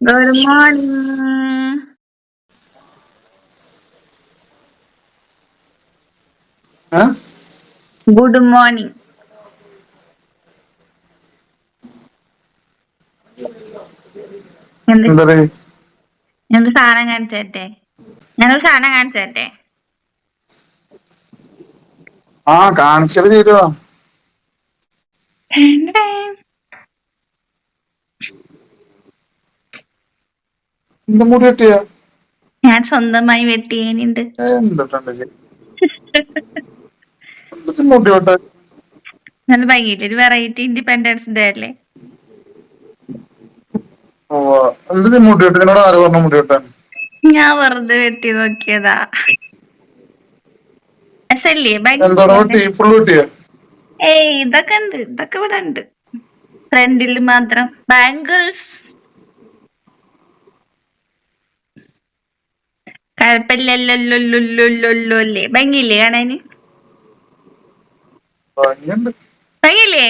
Good morning. Huh? Good morning. എന്ത് ഞാനൊരു സാധനം കാണിച്ചേ ഞാനൊരു സാധനം കാണിച്ചേ ആ കാണിച്ചത് ചെയ്തോ വെട്ടിയ? ഞാൻ സ്വന്തമായി വെട്ടിയേനുണ്ട് എന്തിട്ടുണ്ട് ഇത്? എന്തിട്ട് മുടി വെട്ട? നല്ല ഭംഗിയില്ല? ഒരു വെറൈറ്റി ഇൻഡിപെൻഡൻസ് ഡേ അല്ലേ? ഓ എന്തിട്ട് മുടി വെട്ട? എന്നോട് ആര് പറഞ്ഞു മുടി വെട്ടാൻ? ഞാൻ വെറുതെ വെട്ടി നോക്കിയതാ. അസല്ലേ എന്തോരം ഭംഗി വെട്ടി ഫുൾ വെട്ടിയ? ഏയ് ഇതൊക്കെ ഉണ്ട്. ഇതൊക്കെ ഇവിടെ ഉണ്ട്. ഫ്രണ്ടിൽ മാത്രം. ബാംഗിൾസ് കഴപ്പില്ലല്ലോ അല്ലേ ഭംഗിയില്ലേ? കാണാന് ഭംഗിയില്ലേ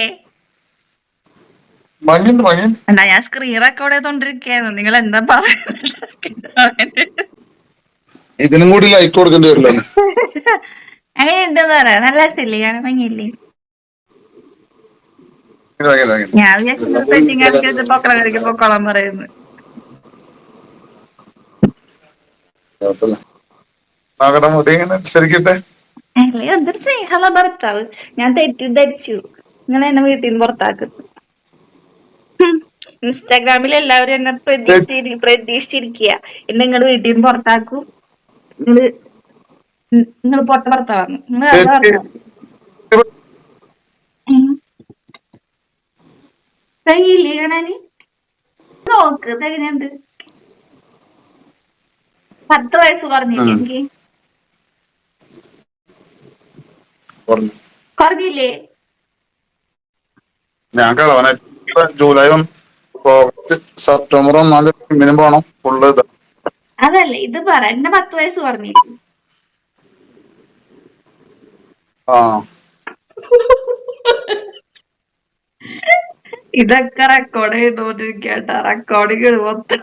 എന്നാ ഞാൻ സ്ക്രീൻ റെക്കോർഡ് ചെയ്തോണ്ടിരിക്കായിരുന്നു. നിങ്ങൾ എന്താ പറയുന്നത് ഇതിനും കൂടി ലൈക്ക് കൊടുക്കേണ്ടി വരില്ല? അങ്ങനെ ഉണ്ടെന്ന് പറയാം. നല്ല രസമില്ലേ കാണാൻ? ഭംഗിയില്ലേ? ഞാൻ വിചാരിച്ചു പെയിന്റിങ് അടിച്ചിട്ട് പൊക്കളം പറയുന്നു. മകളുടെ മുടി ഇങ്ങനെ അനുസരിക്കട്ടെ അല്ലേ എന്തൊരു സ്നേഹമുള്ള ഭർത്താവ്. ഞാൻ തെറ്റിദ്ധരിച്ചു നിങ്ങൾ എന്നെ വീട്ടിൽ നിന്ന് പുറത്താക്കും ഇൻസ്റ്റാഗ്രാമിൽ എല്ലാവരും എന്നെ പ്രതീക്ഷിച്ചിരി പ്രതീക്ഷിച്ചിരിക്കുക എന്നെ നിങ്ങൾ വീട്ടിൽ നിന്ന് പുറത്താക്കും. നിങ്ങൾ നിങ്ങൾ പൊട്ട ഭർത്താവാണ്. നിങ്ങൾ നല്ല ഭർത്താവ്. ഉം. കഴിയില്ലേ കാണാന്? നോക്ക് എങ്ങനെയുണ്ട് പത്ത് വയസ്സ് കുറഞ്ഞില്ലേ ഉം. എനിക്ക് പറഞ്ഞു. കുറഞ്ഞില്ലേ? ഞാൻ കേളവനെ ജൂലൈ ഓഗസ്റ്റ് സെപ്റ്റംബർ ഒന്നാം തീയതി മിനിമം പോണം. ഫുള്ള് ഇത്. അതല്ല ഇത് പറ. എന്നെ പത്ത് വയസ്സ് കുറഞ്ഞില്ലേ? ഇതൊക്കെ റെക്കോർഡ് ചെയ്തോണ്ടിരിക്കട്ടോ. റെക്കോർഡിങ് മൊത്തം.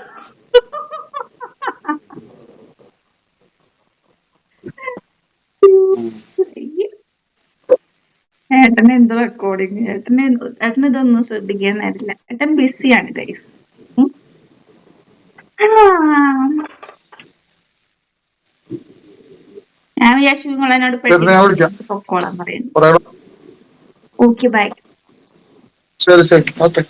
ഏട്ടന് എന്തോ റെക്കോർഡിങ് ഏട്ടന് എന്ത്- ഏട്ടന് ഇതൊന്നും ശ്രദ്ധിക്കാൻ നേരില്ല ഏട്ടൻ ബിസിയാണ് ഗൈസ് ഞാൻ വിചാരിച്ചു നിങ്ങൾ എന്നോട് പൊക്കോളാൻ പറയുന്നു. ഓക്കെ ബൈ ശരി ശരി. ഓക്കെ